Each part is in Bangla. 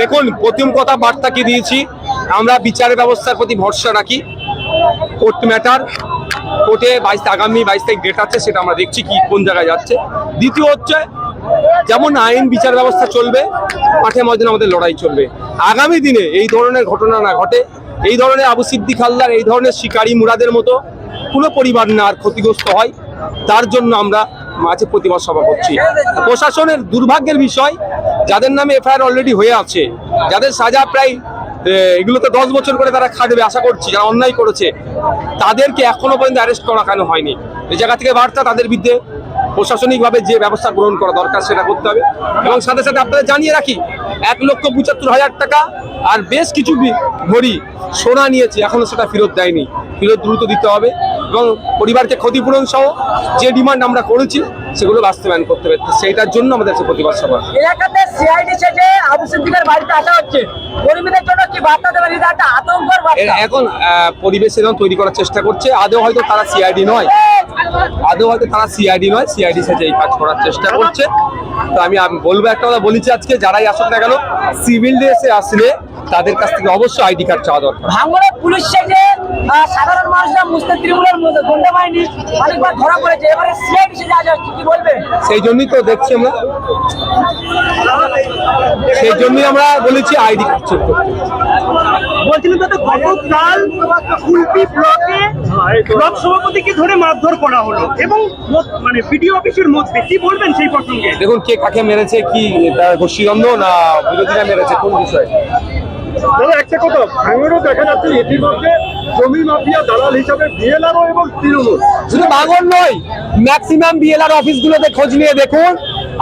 দেখুন, প্রথম কথা বার্তা কি দিয়েছি? আমরা বিচার ব্যবস্থার প্রতি ভরসা রাখি। কোর্ট ম্যাটার, কোর্টে বাইশ, আগামী বাইশ তারিখ ডেট আছে, সেটা আমরা দেখছি কি, কোন জায়গায় যাচ্ছে। দ্বিতীয় হচ্ছে, যেমন আইন বিচার ব্যবস্থা চলবে, মাঠে ময়দানে আমাদের লড়াই চলবে। আগামী দিনে এই ধরনের ঘটনা না ঘটে, এই ধরনের আবু সিদ্দিক হালদার, এই ধরনের শিকারী মুরাদের মতো কোনো পরিবার না আর ক্ষতিগ্রস্ত হয়। তার জন্য আমরা মাঝে প্রতিবাদ সভা করছি। প্রশাসনের দুর্ভাগ্যের বিষয় যাদের নামে এফআইআর অলরেডি হয়ে আছে, যাদের সাজা প্রায় এগুলোতে দশ বছর করে তারা খাটবে, আশা করছি, যারা অন্যায় করেছে, তাদেরকে এখনও পর্যন্ত অ্যারেস্ট করা কেন হয়নি? এই জায়গা থেকে বার্তা তাদের বিরুদ্ধে প্রশাসনিকভাবে যে ব্যবস্থা গ্রহণ করা দরকার সেটা করতে হবে। এবং সাথে সাথে আপনাদের জানিয়ে রাখি, এক লক্ষ পঁচাত্তর হাজার টাকা আর বেশ কিছু ভরি সোনা নিয়েছে, এখনও সেটা ফেরত দেয়নি। ফেরত দ্রুত দিতে হবে। এবং পরিবারকে ক্ষতিপূরণ সহ যে ডিমান্ড আমরা করেছি সেগুলো বাস্তবায়ন করতে হবে সেইটার জন্য আমাদের প্রতিবাদ সভা। এলাকাতে সিআইডি সেজে আবু সিদ্দিকের বাড়িতে আসা হচ্ছে কর্মীদের জন্য কি বার্তা দেবেন? এটা একটা আতঙ্কর বার্তা। এখন পরিবেশ এরকম তৈরি করার চেষ্টা করছে। আদৌ হয়তো তারা সিআইডি নয়। আদৌ হয়তো তারা সিআইডি নয়। সিআইডি সাথে এই কাজ করার চেষ্টা করছে। তো আমি বলব একটা কথা বলেছি আজকে যারাই আসুক না কেন সিভিল ড্রেসে আসলে তাদের কাছ থেকে অবশ্যই আইডি কার্ড চাওয়া দরকার। ভাঙড়ে পুলিশ সেজে সাধারণ মানুষরা মুসলিম তৃণমূলের মধ্যে গন্ডা বাহিনী অনেকবার ধরা পড়েছে। এবারে সিআইডি আসা হচ্ছে কি বলবেন সেই জন্যই তো দেখছি আমরা। সেই জন্যই আমরা বলেছি আইডি চেক করতে। বলছিলেন দাদা গতকাল কুলপি ব্লকে ব্লক সভাপতিকে ধরে মারধর করা হলো এবং মানে বিডিও অফিসের মধ্যে। কি বলবেন সেই প্রসঙ্গে? দেখুন কে কাকে মেরেছে কি তার গোষ্ঠীদ্বন্দ্ব না বিরোধীরা মেরেছে কোন বিষয়ে? দাদা একটা কথা ভাঙড়ও দেখা যাচ্ছে ইতিমধ্যে জমি মাফিয়া দালাল হিসাবে বিএলআরও এবং তৃণমূল। শুধু বাঙর নয় ম্যাক্সিমাম বিএলআর অফিসগুলোতে খোঁজ নিয়ে দেখুন।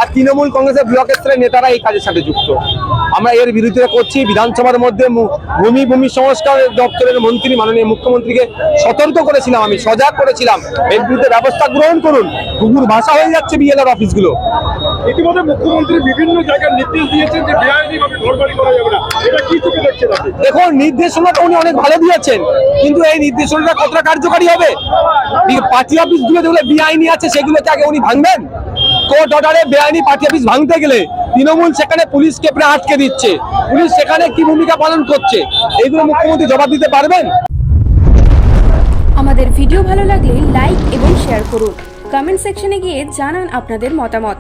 আর তৃণমূল কংগ্রেসের ব্লক স্তরের নেতারা এই কাজের সাথে যুক্ত। আমরা এর বিরুদ্ধে করছি। বিধানসভার মধ্যে ভূমি ভূমি সংস্কার দপ্তরের মন্ত্রী মাননীয় মুখ্যমন্ত্রীকে সতর্ক করেছিলাম আমি সজাগ করেছিলাম। এর বিরুদ্ধে ব্যবস্থা গ্রহণ করুন। কুকুর ভাষা হয়ে যাচ্ছে বিএলআর অফিসগুলো। ইতিমধ্যে মুখ্যমন্ত্রী বিভিন্ন জায়গায় নির্দেশ দিয়েছেন যে ঘরবাড়ি করা যাবে না। এটা কি চোখে দেখছেন আপনি? দেখুন নির্দেশনাটা উনি অনেক ভালো দিয়েছেন কিন্তু এই নির্দেশনাটা কতটা কার্যকারী হবে? পার্টি অফিস অফিসগুলো যেগুলো বেআইনি আছে সেগুলোকে আগে উনি ভাঙবেন? কোর্ট অর্ডারে বেআইনি পার্টি অফিস ভাঙতে গেলে তৃণমূল সেখানে পুলিশকে প্রায় আটকে দিচ্ছে। পুলিশ সেখানে কি ভূমিকা পালন করছে? এইগুলো মুখ্যমন্ত্রী জবাব দিতে পারবেন? আমাদের ভিডিও ভালো লাগলে লাইক এবং শেয়ার করুন। কমেন্ট সেকশনে গিয়ে জানান আপনাদের মতামত।